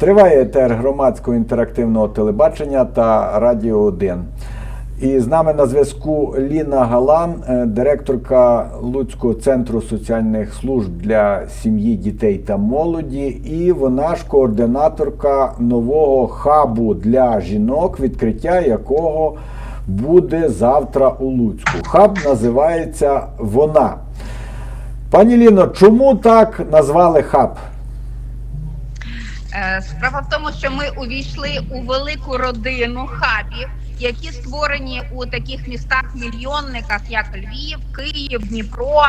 Триває етер громадського інтерактивного телебачення та Радіо 1. І з нами на зв'язку Ліна Галан, е, директорка Луцького центру соціальних служб для сім'ї, дітей та молоді. І вона ж координаторка нового хабу для жінок, відкриття якого буде завтра у Луцьку. Хаб називається Вона. Пані Ліно, чому так назвали хаб? Е, Справа в тому, що ми увійшли у велику родину хабів, які створені у таких містах-мільйонниках, як Львів, Київ, Дніпро,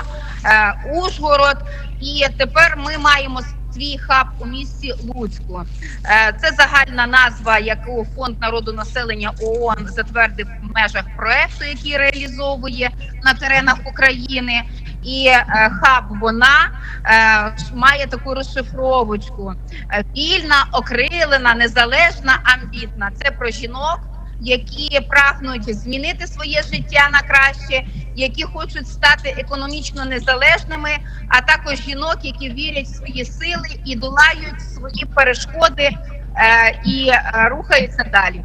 е, Ужгород. І тепер ми маємо свій хаб у місті Луцьку. Е, Це загальна назва, яку фонд народу населення ООН затвердив в межах проекту, який реалізовує на теренах України. І е, хаб вона е, має таку розшифровочку: Е, вільна, окрилена, незалежна, амбітна. Це про жінок, які прагнуть змінити своє життя на краще, які хочуть стати економічно незалежними, а також жінок, які вірять в свої сили і долають свої перешкоди і рухаються далі.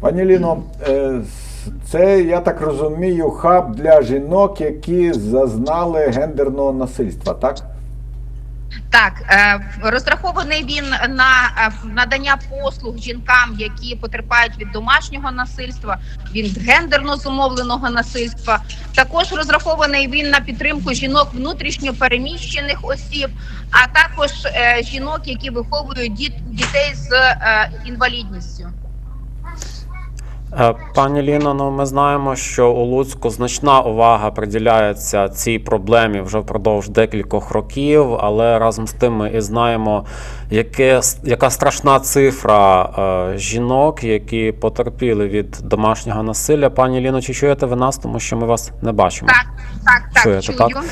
Пані Ліно, це, я так розумію, хаб для жінок, які зазнали гендерного насильства, так? Так, е, розрахований він на е, надання послуг жінкам, які потерпають від домашнього насильства, від гендерно зумовленого насильства. Також розрахований він на підтримку жінок внутрішньо переміщених осіб, а також е, жінок, які виховують дітей з інвалідністю. Е, Пані Ліно, ну ми знаємо, що у Луцьку значна увага приділяється цій проблемі вже впродовж декількох років, але разом з тим ми і знаємо, яке, яка страшна цифра е, жінок, які потерпіли від домашнього насилля. Пані Ліно, чи чуєте ви нас, тому що ми вас не бачимо? Так, так, так, Чуєте, чую. так?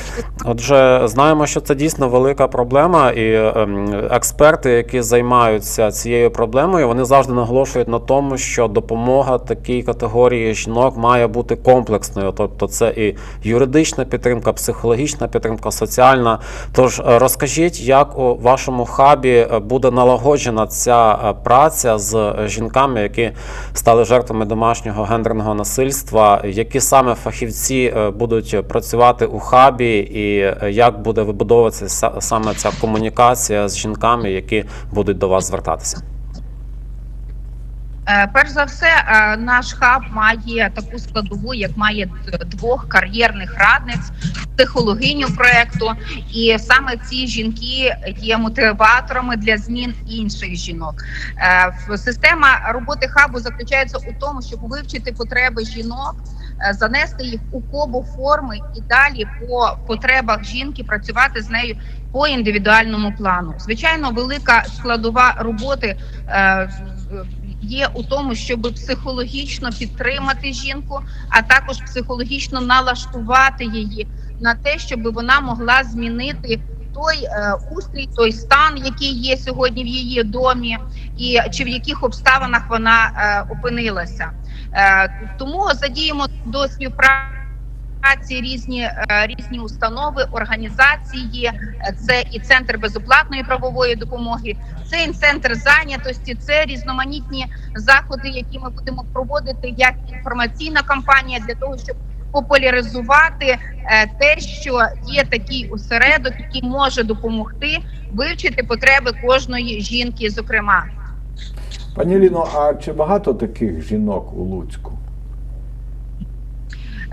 Отже, знаємо, що це дійсно велика проблема, і ем, експерти, які займаються цією проблемою, вони завжди наголошують на тому, що допомога такій категорії жінок має бути комплексною. Тобто, це і юридична підтримка, психологічна підтримка, соціальна. Тож е, розкажіть, як у вашому хабі е, буде налагоджена ця е, праця з жінками, які стали жертвами домашнього гендерного насильства, які саме фахівці будуть працювати у хабі, і як буде вибудовуватися саме ця комунікація з жінками, які будуть до вас звертатися? Е, Перш за все, е, наш хаб має таку складову, як має двох кар'єрних радниць, психологиню проекту, і саме ці жінки є мотиваторами для змін інших жінок. Е, Система роботи хабу заключається у тому, щоб вивчити потреби жінок. Занести їх у кобу форми і далі по потребах жінки працювати з нею по індивідуальному плану. Звичайно, велика складова роботи є у тому, щоб психологічно підтримати жінку, а також психологічно налаштувати її на те, щоб вона могла змінити той е, устрій, той стан, який є сьогодні в її домі, і чи в яких обставинах вона е, опинилася. Е, тому задіємо до співпраці. Різні е, різні установи, організації, це і центр безоплатної правової допомоги, це і центр зайнятості, це різноманітні заходи, які ми будемо проводити як інформаційна кампанія для того, щоб популяризувати е, те, що є такий осередок, який може допомогти вивчити потреби кожної жінки, зокрема. Пані Ліно, а чи багато таких жінок у Луцьку?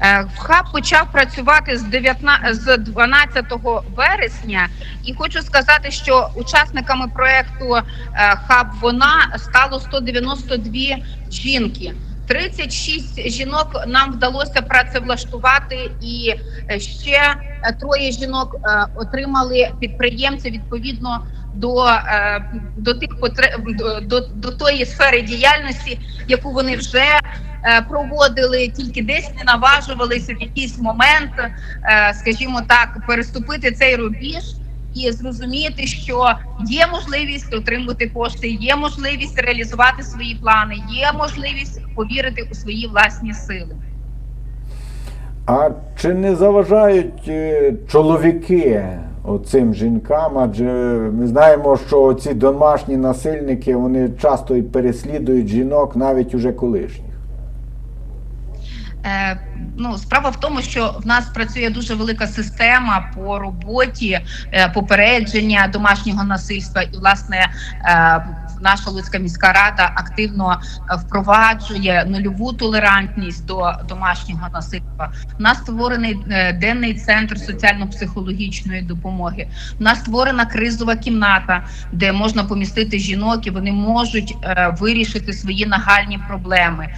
Е, Хаб почав працювати з 19, з 12 вересня, і хочу сказати, що учасниками проекту е, Хаб вона стало 192 жінки. 36 жінок нам вдалося працевлаштувати, і е, ще троє жінок отримали підприємці відповідно до, до тих потреб до, до, тої сфери діяльності, яку вони вже проводили, тільки десь не наважувалися в якийсь момент, е, скажімо так, переступити цей рубіж і зрозуміти, що є можливість отримати кошти, є можливість реалізувати свої плани, є можливість повірити у свої власні сили. А чи не заважають е, чоловіки цим жінкам? Адже ми знаємо, що ці домашні насильники вони часто і переслідують жінок, навіть уже колишніх. Е, ну, справа в тому, що в нас працює дуже велика система по роботі е, попередження домашнього насильства, і власне е, наша Луцька міська рада активно впроваджує нульову толерантність до домашнього насильства. У нас створений денний центр соціально-психологічної допомоги. У нас створена кризова кімната, де можна помістити жінок, і вони можуть вирішити свої нагальні проблеми.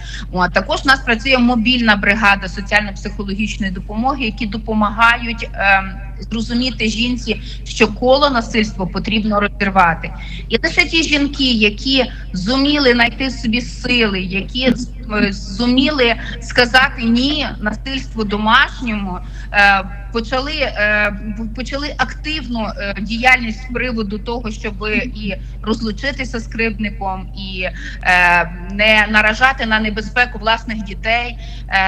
Також у нас працює мобільна бригада соціально-психологічної допомоги, які допомагають ем, зрозуміти жінці, що коло насильства потрібно розірвати. І лише ті жінки, які зуміли знайти собі сили, які е, зуміли сказати ні насильству домашньому, е, почали, е, почали активну діяльність з приводу того, щоб і розлучитися з кривдником, і не наражати на небезпеку власних дітей,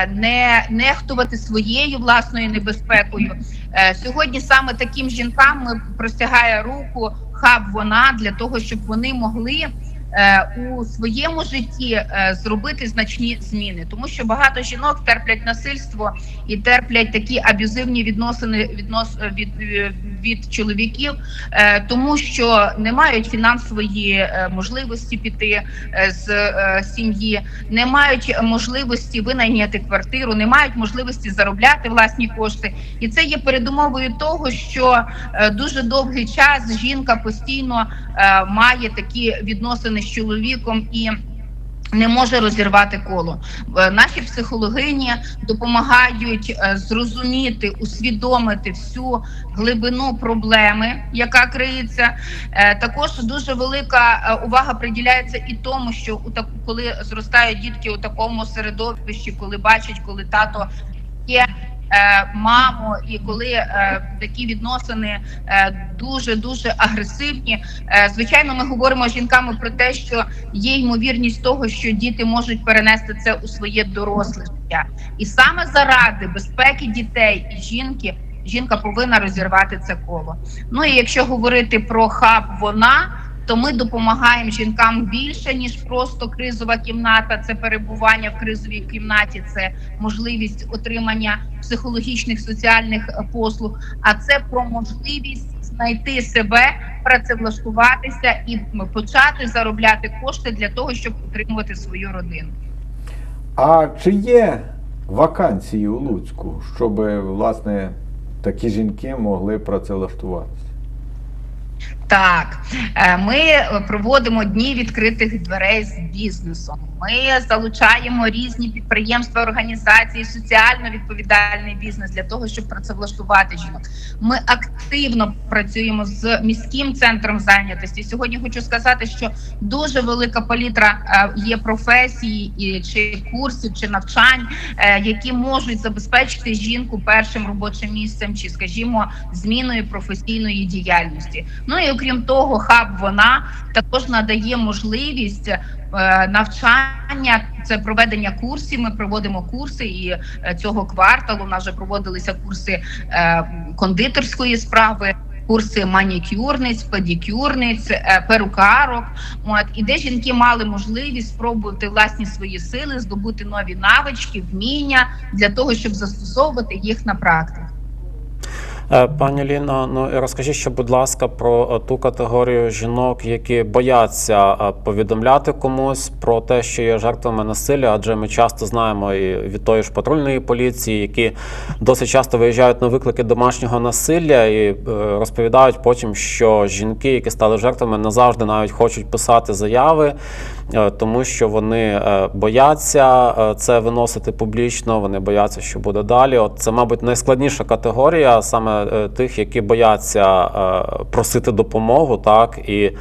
не нехтувати своєю власною небезпекою. Е, Сьогодні саме таким жінкам ми простягає руку хаб вона для того, щоб вони могли. Е, У своєму житті е, зробити значні зміни, тому що багато жінок терплять насильство і терплять такі аб'юзивні відносини віднос від, е, від чоловіків, е, тому що не мають фінансової можливості піти з сім'ї, не мають можливості винайняти квартиру, не мають можливості заробляти власні кошти, і це є передумовою того, що дуже довгий час жінка постійно має такі відносини з чоловіком і. Не може розірвати коло. Е, Наші психологині допомагають е, зрозуміти, усвідомити всю глибину проблеми, яка криється. Е, Також дуже велика увага приділяється і тому, що у так, коли зростають дітки у такому середовищі, коли бачать, коли тато є. Е, Мамо, і коли е, такі відносини дуже дуже агресивні, е, звичайно, ми говоримо з жінками про те, що є ймовірність того, що діти можуть перенести це у своє доросле життя, і саме заради безпеки дітей і жінки. Жінка повинна розірвати це коло. Ну і якщо говорити про хаб, вона то ми допомагаємо жінкам більше ніж просто кризова кімната. Це перебування в кризовій кімнаті, це можливість отримання психологічних соціальних е, послуг. А це про можливість знайти себе, працевлаштуватися і почати заробляти кошти для того, щоб утримувати свою родину. А чи є вакансії у Луцьку, щоб власне такі жінки могли працевлаштуватися? Так, е, ми проводимо дні відкритих дверей з бізнесом. Ми залучаємо різні підприємства, організації, соціально відповідальний бізнес для того, щоб працевлаштувати жінок. Ми активно працюємо з міським центром зайнятості. Сьогодні хочу сказати, що дуже велика палітра е, є професій чи курсів, чи навчань, е, які можуть забезпечити жінку першим робочим місцем, чи, скажімо, зміною професійної діяльності. Ну і окрім того, хаб вона також надає можливість е, навчання, це проведення курсів. Ми проводимо курси, і е, цього кварталу у нас вже проводилися курси е, кондитерської справи. Курси манікюрниць, педикюрниць, е, перукарок, от і де жінки мали можливість спробувати власні свої сили, здобути нові навички, вміння для того, щоб застосовувати їх на практиці. Е, Пані Ліно, ну розкажіть ще, будь ласка, про е, ту категорію жінок, які бояться е, повідомляти комусь про те, що є жертвами насилля, адже ми часто знаємо і від тої ж патрульної поліції, які досить часто виїжджають на виклики домашнього насилля і розповідають потім, що жінки, які стали жертвами, не завжди навіть хочуть писати заяви, тому що вони е, бояться е, це виносити публічно, вони бояться, що буде далі. От це, мабуть, найскладніша категорія саме е, тих, які бояться е, просити допомогу, так і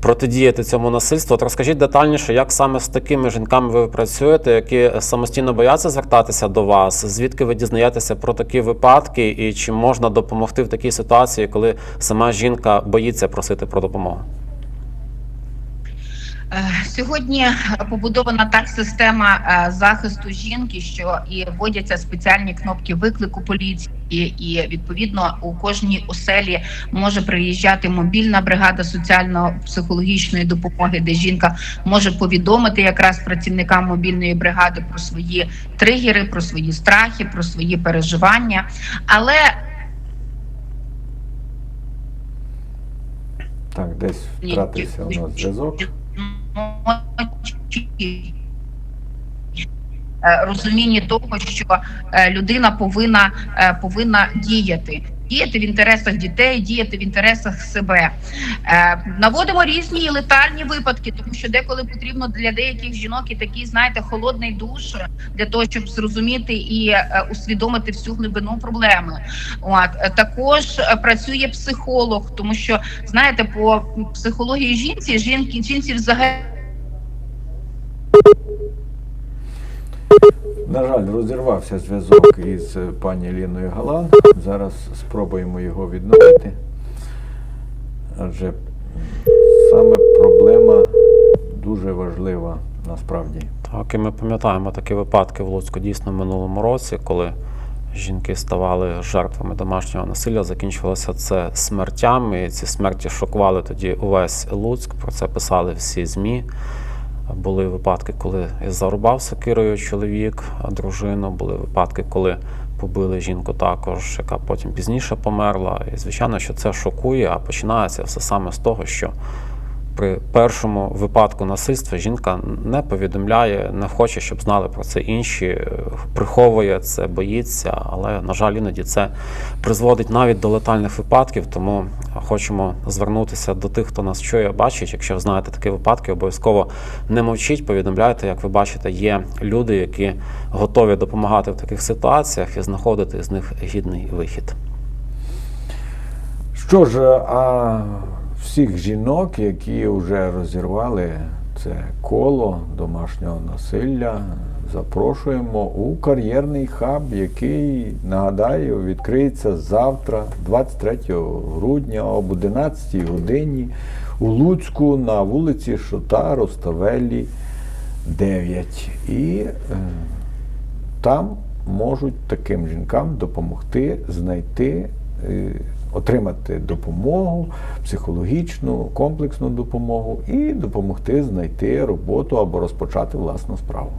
протидіяти цьому насильству. От розкажіть детальніше, як саме з такими жінками ви працюєте, які самостійно бояться звертатися до вас, звідки ви дізнаєтеся про такі випадки, і чи можна допомогти в такій ситуації, коли сама жінка боїться просити про допомогу? Е, Сьогодні побудована так система е, захисту жінки, що і вводяться спеціальні кнопки виклику поліції, і відповідно у кожній оселі може приїжджати мобільна бригада соціально-психологічної допомоги, де жінка може повідомити якраз працівникам мобільної бригади про свої тригери, про свої страхи, про свої переживання. Але Так, десь втратився у нас зв'язок. Е, розумінні того, що е, людина повинна е, повинна діяти. Діяти в інтересах дітей, діяти в інтересах себе. Наводимо різні летальні випадки, тому що деколи потрібно для деяких жінок і такий, знаєте, холодний душ для того, щоб зрозуміти і усвідомити всю глибину проблеми. От також працює психолог, тому що знаєте, по психології жінці жінки жінці взагалі. На жаль, розірвався зв'язок із е, пані Ліною Галан. Зараз спробуємо його відновити. Адже саме проблема дуже важлива насправді. Так, і ми пам'ятаємо такі випадки в Луцьку дійсно в минулому році, коли жінки ставали жертвами домашнього насилля, закінчувалося це смертями. І ці смерті шокували тоді увесь Луцьк. Про це писали всі ЗМІ. Були випадки, коли зарубав сокирою чоловік, дружину. Були випадки, коли побили жінку також, яка потім пізніше померла. І звичайно, що це шокує, а починається все саме з того, що при першому випадку насильства жінка не повідомляє, не хоче, щоб знали про це інші, приховує це, боїться, але на жаль, іноді це призводить навіть до летальних випадків. Тому хочемо звернутися до тих, хто нас чує, бачить. Якщо ви знаєте такі випадки, обов'язково не мовчіть, повідомляйте. Як ви бачите, є люди, які готові допомагати в таких ситуаціях і знаходити з них гідний вихід. Що ж, а всіх жінок, які вже розірвали це коло домашнього насилля, запрошуємо у кар'єрний хаб, який, нагадаю, відкриється завтра, 23 грудня об 11 годині у Луцьку на вулиці Шота Роставелі 9. І е, там можуть таким жінкам допомогти знайти, е, отримати допомогу, психологічну, комплексну допомогу і допомогти знайти роботу або розпочати власну справу.